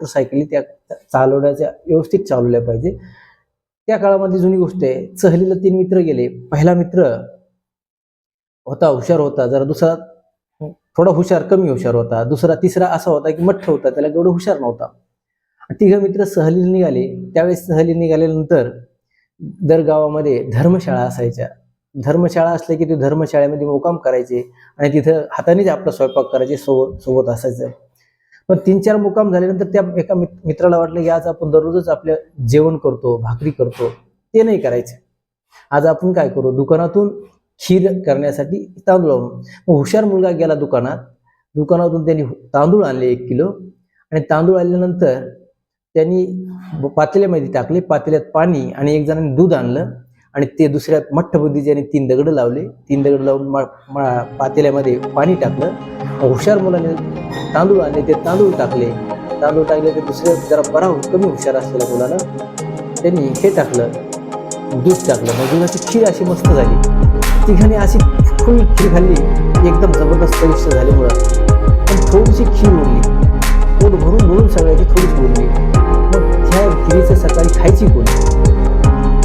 मोटरसायकली त्या चालवण्याच्या व्यवस्थित चालवल्या पाहिजे. त्या काळामध्ये जुनी गोष्ट आहे सहलीला तीन मित्र गेले. पहिला मित्र होता हुशार होता. जरा दुसरा थोडा हुशार कमी हुशार होता. दुसरा तिसरा असा होता की मठ्ठ होता. त्याला एवढं हुशार नव्हता. तिघ मित्र सहलीला निघाले. त्यावेळेस सहली निघाल्यानंतर दर गावामध्ये धर्मशाळा असायच्या. धर्मशाळा असल्या की ते धर्मशाळेमध्ये मुकाम करायचे आणि तिथं हातानेच आपला स्वयंपाक करायचे सोबत सोबत असायचं. पण तीन चार मुकाम झाल्यानंतर त्या एका मित्राला वाटलं की आज आपण दररोजच आपलं जेवण करतो भाकरी करतो. ते नाही करायचं. आज आपण काय करू? दुकानातून खीर करण्यासाठी तांदूळ आणू. मग हुशार मुलगा गेला दुकानात. दुकानातून त्यांनी तांदूळ आणले एक किलो. आणि तांदूळ आणल्यानंतर त्यांनी पातेल्यामध्ये टाकले. पातेल्यात पाणी आणि एक जणांनी दूध आणलं. आणि ते दुसऱ्या मठ्ठ बुद्धीच्याने तीन दगड लावले. तीन दगड लावून मा- मा- पातेल्यामध्ये पाणी टाकलं. हुशार मुलाने तांदूळ आणले ते तांदूळ टाकले. तांदूळ टाकले ते दुसऱ्या जरा बरा कमी हुशार असलेल्या मुलानं त्यांनी हे टाकलं दूध टाकलं. मग दुधाची खीर अशी मस्त झाली. तिघांनी अशी फुल खीर खाल्ली. एकदम जबरदस्त चविष्ट झाली मुळात. पण थोडीशी खीर उरली. पोट भरून भरून सगळ्याची थोडीशी उरली. मग त्या खिरीचं सकाळी खायची कोणी?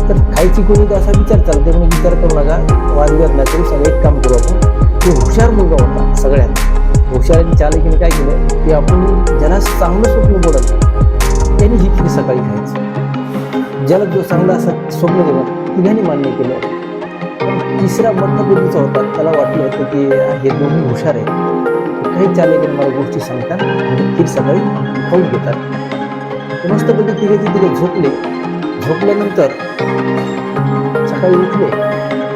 तर खायची कोणी तर असा विचार चालते म्हणून विचार करू नका. वादविवाद नाही करू सगळं एक काम करू आपण. तो हुशार मुलगा होता सगळ्यांना हुशाराने चालकीने काय केलं की आपण ज्याला चांगलं स्वप्न बोलत त्यांनी ही खीर सकाळी खायचं. ज्याला जो चांगला असं स्वप्न देणार तिघांनी मान्य केलं. तिसरा मतलबुद्धीचा होता त्याला वाटलं होतं की हे दोन्ही हुशार आहे काही चालेल मला गोष्टी सांगतात खीर सकाळी खाऊन घेतात. ते मस्तपैकी तिघे तिघे झोपले. झोपल्यानंतर सकाळी उठले.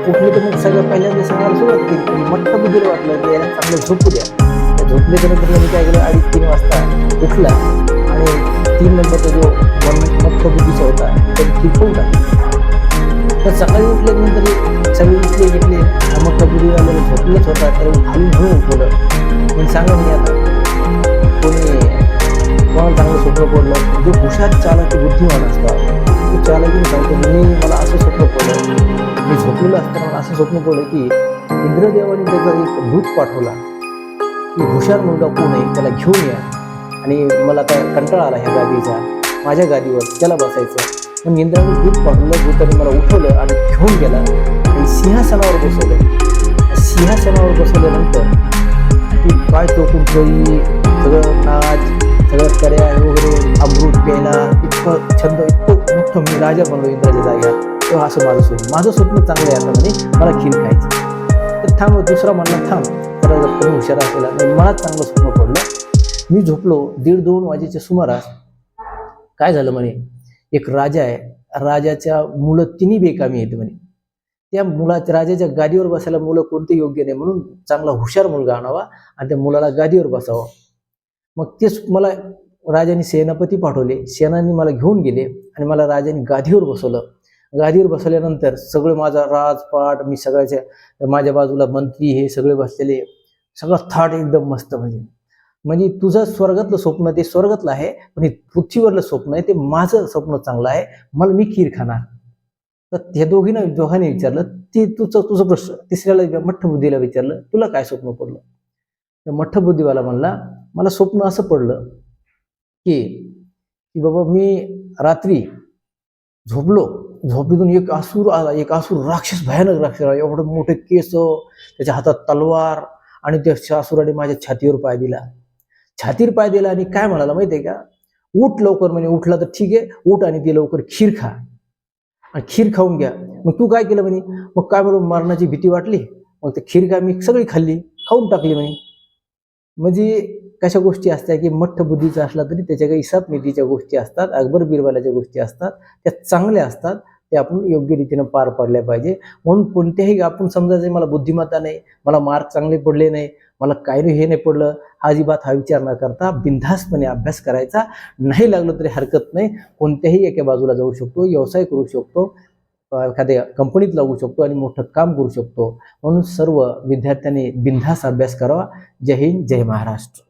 उठले तर मग सगळं पहिल्यांदा सांगायला सुरुवात केली मट्ट बुद्धीला वाटलं की याला चांगलं झोपू द्या. त्या मी काय केलं? अडीच तीन वाजता उठला आणि तीन नंबरचा जो मट्ट बुद्धीचा होता तर ती टाकला. तर सकाळी उठल्यानंतर सगळे उठले घेतले. मग बुद्धी आलेलं होता तर खाली घेऊन उठवलं पण सांगा मी आता कोणी कोणाला चांगलं स्वप्न पडलं? जो हुशार चालक बुद्धिमान असतात तो चालकीने सांगतो मी मला असं स्वप्न पडलं. मी झोपलेलं असताना मला असं स्वप्न पडलं की इंद्रदेवाने त्याचा एक भूत पाठवला. की हुशार मुलगा कोण आहे त्याला घेऊन या. आणि मला काय कंटाळा आला ह्या गादीचा माझ्या गादीवर त्याला बसायचं. मग इंद्राने दूध पाडलं दूताने मला उठवलं आणि घेऊन गेला. आणि सिंहासनावर बसवलं. सिंहासनावर बसवल्यानंतर की काय तो ठेवली. सगळं नाच सगळं कर्या वगैरे अमृत प्यायला. इतकं छंद इतकं मोठं मी राजा बनलो इंद्राच्या जाग्यात तेव्हा असं माझं स्वप्न माझं स्वप्न चांगलं आहे आता म्हणजे मला खीर खायचं तर थांब दुसरा म्हणला थांब. तर कमी हुशार असलेला नाही मला चांगलं स्वप्न पडलं. मी झोपलो दीड दोन वाजेच्या सुमारास. काय झालं म्हणे? एक राजा आहे. राजाच्या मुलं तिन्ही बेकामी आहेत म्हणे. त्या मुला राजाच्या गादीवर बसायला मुलं कोणते योग्य नाही म्हणून चांगला हुशार मुलगा आणावा आणि त्या मुलाला गादीवर बसावं. मग तेच मला राजाने सेनापती पाठवले. सेनानी मला घेऊन गेले आणि मला राजाने गादीवर बसवलं. गादीवर बसवल्यानंतर सगळं माझा राजपाट मी सगळ्याच्या माझ्या बाजूला मंत्री हे सगळे बसलेले. सगळं थाट एकदम मस्त म्हणजे. म्हणजे तुझं स्वर्गातलं स्वप्न ते स्वर्गातलं आहे पण हे पृथ्वीवरलं स्वप्न आहे ते माझं स्वप्न चांगलं आहे मला मी खीर खाणार. तर हे दोघींना दोघांनी विचारलं ते तुझं तुझं प्रश्न तिसऱ्याला मठ्ठ बुद्धीला विचारलं तुला काय स्वप्न पडलं? तर मठ्ठ बुद्धीवाला म्हणला मला स्वप्न असं पडलं की की बाबा मी रात्री झोपलो झोपेतून एक आसूर आला एक आसूर राक्षस भयानक राक्षस आला एवढं मोठे केस त्याच्या हातात तलवार आणि त्या सासुराने माझ्या छातीवर पाय दिला. छातीवर पाय दिला आणि काय म्हणाला माहितीये का? उठ लवकर म्हणे उठला तर ठीक आहे उठ आणि ते लवकर खीर खा. आणि खीर खाऊन घ्या. मग तू काय केलं म्हणे? मग काय म्हणून मरणाची भीती वाटली? मग ते खीर काय मी सगळी खाल्ली खाऊन टाकली म्हणे. म्हणजे कशा गोष्टी असतात की मठ्ठ बुद्धीचा असला तरी त्याच्या काही हिसाब नीतीच्या गोष्टी असतात अकबर बिरबालाच्या गोष्टी असतात त्या चांगल्या असतात ते आपण योग्य रीतीनं पार पाडल्या पाहिजे. म्हणून कोणत्याही आपण समजायचं मला बुद्धिमत्ता नाही मला मार्क चांगले पडले नाही मला काय हे नाही पडलं अजिबात हा विचार न करता बिनधास्तपणे अभ्यास करायचा. नाही लागलं तरी हरकत नाही. कोणत्याही एका बाजूला जाऊ शकतो व्यवसाय करू शकतो एखाद्या कंपनीत लागू शकतो आणि मोठं काम करू शकतो. म्हणून सर्व विद्यार्थ्यांनी बिनधास्त अभ्यास करावा. जय हिंद जय महाराष्ट्र.